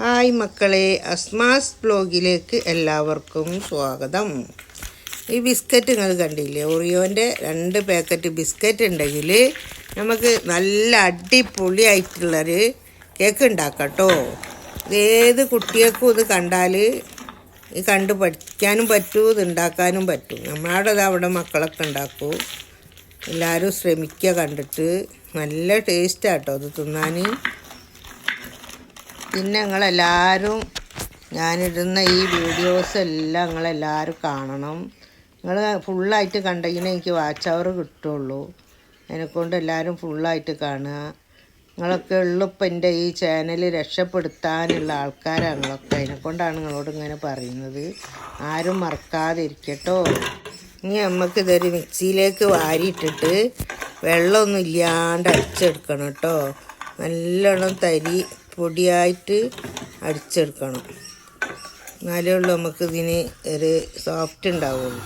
Hi മക്കളെ അസ്മാസ് ബ്ലോഗിലേക്ക് എല്ലാവർക്കും സ്വാഗതം. ഈ ബിസ്ക്കറ്റ് നിങ്ങൾ കണ്ടില്ലേ? ഒറിയോന്റെ രണ്ട് പാക്കറ്റ് ബിസ്ക്കറ്റ് ഉണ്ടെങ്കിൽ നമുക്ക് നല്ല അടിപൊളിയായിട്ടുള്ളൊരു കേക്ക് ഉണ്ടാക്കാം കേട്ടോ ഏത് കുട്ടികൾക്കും ഇത് കണ്ടാൽ ഇത് കണ്ട് പഠിക്കാനും പറ്റൂ ഇത് ഉണ്ടാക്കാനും പറ്റും. നമ്മുടെ അവിടെ മക്കളൊക്കെ ഉണ്ടാക്കൂ. എല്ലാവരും ശ്രമിക്കുക കണ്ടിട്ട് നല്ല ടേസ്റ്റാട്ടോ ഇത് തിന്നാൻ പിന്നെ നിങ്ങളെല്ലാവരും ഞാനിടുന്ന ഈ വീഡിയോസ് എല്ലാം നിങ്ങളെല്ലാവരും കാണണം. നിങ്ങൾ ഫുള്ളായിട്ട് കണ്ടെങ്കിൽ എനിക്ക് വാച്ച് അവർ കിട്ടുള്ളൂ. അതിനെക്കൊണ്ട് എല്ലാവരും ഫുള്ളായിട്ട് കാണുക. നിങ്ങളൊക്കെ ഉള്ളിപ്പോൾ എന്റെ ഈ ചാനൽ രക്ഷപ്പെടുത്താനുള്ള ആൾക്കാരാണ് നിങ്ങളൊക്കെ അതിനെക്കൊണ്ടാണ് നിങ്ങളോട് ഇങ്ങനെ പറയുന്നത്. ആരും മറക്കാതിരിക്കട്ടോ. ഇനി നമുക്ക് ഇതൊരു മിക്സിയിലേക്ക് വാരിയിട്ടിട്ട് വെള്ളമൊന്നും ഇല്ലാണ്ട് അടിച്ചെടുക്കണം കേട്ടോ. നല്ലോണം തരി പൊടിയായിട്ട് അടിച്ചെടുക്കണം. എന്നാലേ ഉള്ളൂ നമുക്ക് ഇതിന് ഒരു സോഫ്റ്റ് ഉണ്ടാവുള്ളൂ.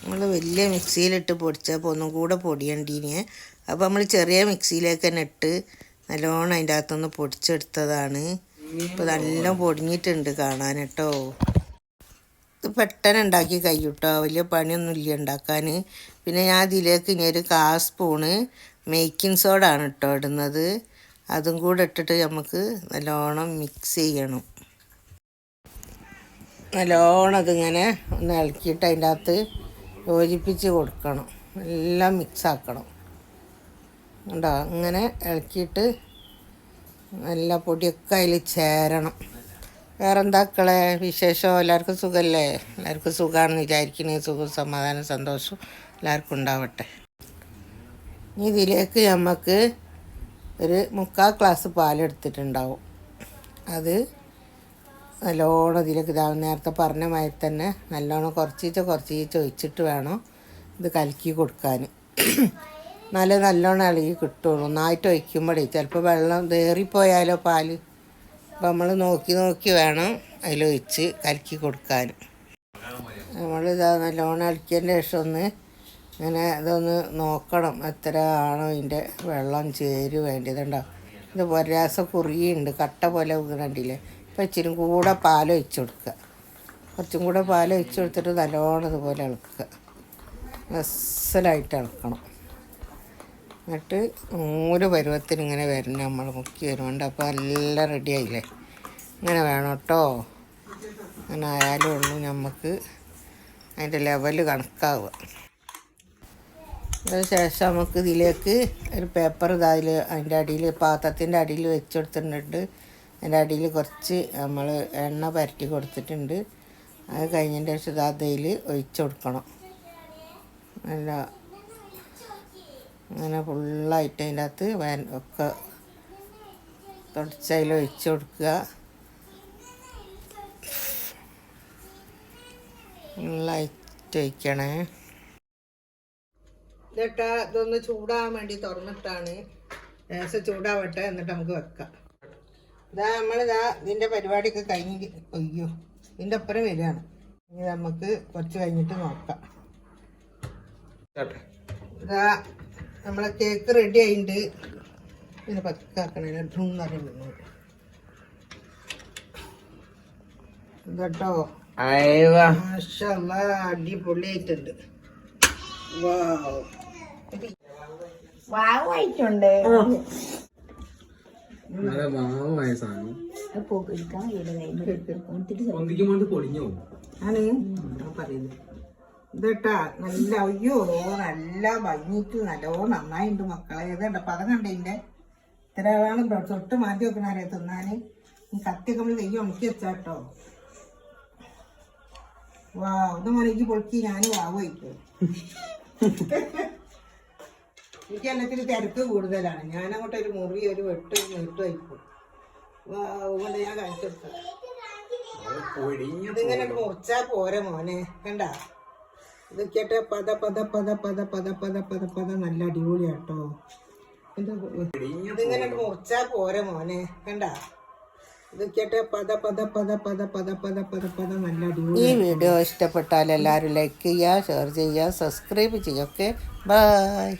നമ്മൾ വലിയ മിക്സിയിലിട്ട് പൊടിച്ചപ്പോൾ ഒന്നും കൂടെ പൊടിയണ്ടീനെ. അപ്പോൾ നമ്മൾ ചെറിയ മിക്സിയിലേക്ക് തന്നെ ഇട്ട് നല്ലോണം അതിന്റെ അകത്തുനിന്ന് പൊടിച്ചെടുത്തതാണ്. ഇപ്പോൾ നല്ല പൊടിഞ്ഞിട്ടുണ്ട് കാണാൻ കേട്ടോ. ഇത് പെട്ടെന്ന് ഉണ്ടാക്കി കഴിയൂട്ടോ വലിയ പണിയൊന്നും ഇല്ല ഉണ്ടാക്കാൻ പിന്നെ ഞാൻ ഇതിലേക്ക് ഇനി ഒരു കാ സ്പൂണ് മേക്കിംഗ് സോഡ ആണ് കേട്ടോ ഇടുന്നത്. അതും കൂടെ ഇട്ടിട്ട് നമുക്ക് നല്ലോണം മിക്സ് ചെയ്യണം. നല്ലോണം അതിങ്ങനെ ഒന്ന് ഇളക്കിയിട്ട് അതിന്റെ അകത്ത് യോജിപ്പിച്ച് കൊടുക്കണം. എല്ലാം മിക്സ് ആക്കണം. കണ്ടോ? അങ്ങനെ ഇളക്കിയിട്ട് നല്ല പൊടിയൊക്കെ അതിൽ ചേരണം. വേറെ എന്താക്കളെ വിശേഷം? എല്ലാവർക്കും സുഖമല്ലേ? എല്ലാവർക്കും സുഖമാണെന്ന് വിചാരിക്കുന്നത് സുഖം സമാധാനം സന്തോഷം എല്ലാവർക്കും ഉണ്ടാവട്ടെ. ഇതിലേക്ക് നമുക്ക് ഒരു മുക്കാൽ ഗ്ലാസ് പാലെടുത്തിട്ടുണ്ടാവും. അത് നല്ലോണം ഇതിലേക്ക് ഇതാവും നേരത്തെ പറഞ്ഞ മാതിരി തന്നെ നല്ലോണം കുറച്ചീച്ച കുറച്ചീച്ച ഒഴിച്ചിട്ട് വേണം ഇത് കലക്കി കൊടുക്കാൻ. നല്ല നല്ലോണം ഇളകി കിട്ടുള്ളൂ. ഒന്നായിട്ട് ഒഴിക്കുമ്പോഴേ ചിലപ്പോൾ വെള്ളം തേറിപ്പോയാലോ പാൽ അപ്പോൾ നമ്മൾ നോക്കി നോക്കി വേണം അതിലൊഴിച്ച് കലക്കി കൊടുക്കാൻ. നമ്മളിതാ നല്ലോണം ഇളക്കിയതിന്റെ ശേഷം ഒന്ന് ഇങ്ങനെ ഇതൊന്ന് നോക്കണം എത്ര ആണോ ഇതിന്റെ വെള്ളം ചേരു വേണ്ടിയതുണ്ടോ ഇത് പൊരാസ കുറിയുണ്ട് കട്ട പോലെ കണ്ടില്ലേ? ഇപ്പം ഇച്ചിരി കൂടെ പാൽ ഒഴിച്ച് കൊടുക്കുക. കുറച്ചും കൂടെ പാൽ ഒഴിച്ച് കൊടുത്തിട്ട് നല്ലോണം ഇതുപോലെ ഇളക്കുക. അസലായിട്ട് ഇളക്കണം. എന്നിട്ട് നൂൽ പരുവത്തിന് ഇങ്ങനെ വരണം നമ്മൾ മുക്കി വരുന്നുണ്ട് അപ്പോൾ എല്ലാം റെഡി ആയില്ലേ? ഇങ്ങനെ വേണം കേട്ടോ. അങ്ങനെ ആയാലും ഉള്ളൂ നമുക്ക് അതിന്റെ ലെവൽ കണക്കാവുക. ശേഷം നമുക്ക് ഇതിലേക്ക് ഒരു പേപ്പർ ഇതാതിൽ അതിന്റെ അടിയിൽ പാത്രത്തിന്റെ അടിയിൽ വെച്ച് കൊടുത്തിട്ടുണ്ട് അതിന്റെ അടിയിൽ കുറച്ച് നമ്മൾ എണ്ണ പരട്ടി കൊടുത്തിട്ടുണ്ട്. അത് കഴിഞ്ഞതിന്റെ ശേഷം ഇതാ അതിൽ ഒഴിച്ച് കൊടുക്കണം. നല്ല അങ്ങനെ ഫുള്ളായിട്ട് അതിന്റെ അകത്ത് വേൻ ഒക്കെ തുടച്ചതിൽ ഒഴിച്ചു കൊടുക്കുക. ഫുള്ളായിട്ട് ഒഴിക്കണേ. ഇതട്ടാ ഇതൊന്ന് ചൂടാകാൻ വേണ്ടി തുറന്നിട്ടാണ് ലേശം ചൂടാവട്ടെ എന്നിട്ട് നമുക്ക് വെക്കാം. ഇതാ നമ്മളിതാ ഇതിന്റെ പരിപാടിയൊക്കെ കഴിഞ്ഞ് അയ്യോ ഇതിന്റെ അപ്പുറം വരികയാണ്. ഇനി നമുക്ക് കുറച്ച് കഴിഞ്ഞിട്ട് നോക്കാം. ഇതാ നമ്മളെ കേക്ക് റെഡി ആയിട്ടുണ്ട് ഇതിനെ പക്കാക്കണേ ഡ്രൂന്ന് അറിയുന്നു ഇതട്ടോ. മാഷല്ലാ അടിപൊളിയായിട്ടുണ്ട്. വാവ് വാവായിട്ടുണ്ട് നല്ല മാവായ സാധനം പോകാൻ പൊന്തിക്കും കൊണ്ട് പൊടിഞ്ഞു പോകും ആണ്? ഞാൻ പറയുന്നത്. ഇതട്ടാ നല്ല അയ്യോ നല്ല ഭംഗിക്ക് നല്ലോ നന്നായിണ്ട് മക്കളെ. ഇതുണ്ട് പദം കണ്ടതിന്റെ ഇത്ര ആളാണ് തൊട്ട് മാറ്റി വെക്കണാരെ തിന്നാന്? ഈ കത്തിയൊക്കെ നമ്മൾ വെയ്യ ഉണക്കി വെച്ചാട്ടോ വാ ഇത് മോനേക്ക് പൊളിക്ക് ഞാൻ വാവ് വയ്ക്കും എനിക്ക് എല്ലാത്തിനും തിരക്ക് കൂടുതലാണ് ഞാൻ അങ്ങോട്ട് ഒരു മുറി ഒരു വെട്ട് നീട്ട് വയ്ക്കും കൊണ്ട് ഞാൻ പൊടിഞ്ഞു ഇതിങ്ങനെ മുറിച്ചാ പോരെ മോനെ കണ്ട ഇത് കേട്ടെ പത പത പത പത പത പത പത പത നല്ല അടിപൊളിയാട്ടോ ഇത് ഇതിങ്ങനെ മുറിച്ചാ പോരെ മോനെ കണ്ട ഇത് കേട്ടെ പത പത പത പത പത പത പത പത നല്ല അടിപൊളി ഈ വീഡിയോ ഇഷ്ടപ്പെട്ടാൽ എല്ലാവരും ലൈക്ക് ചെയ്യുക ഷെയർ ചെയ്യുക സബ്സ്ക്രൈബ് ചെയ്യുക ഓക്കെ ബൈ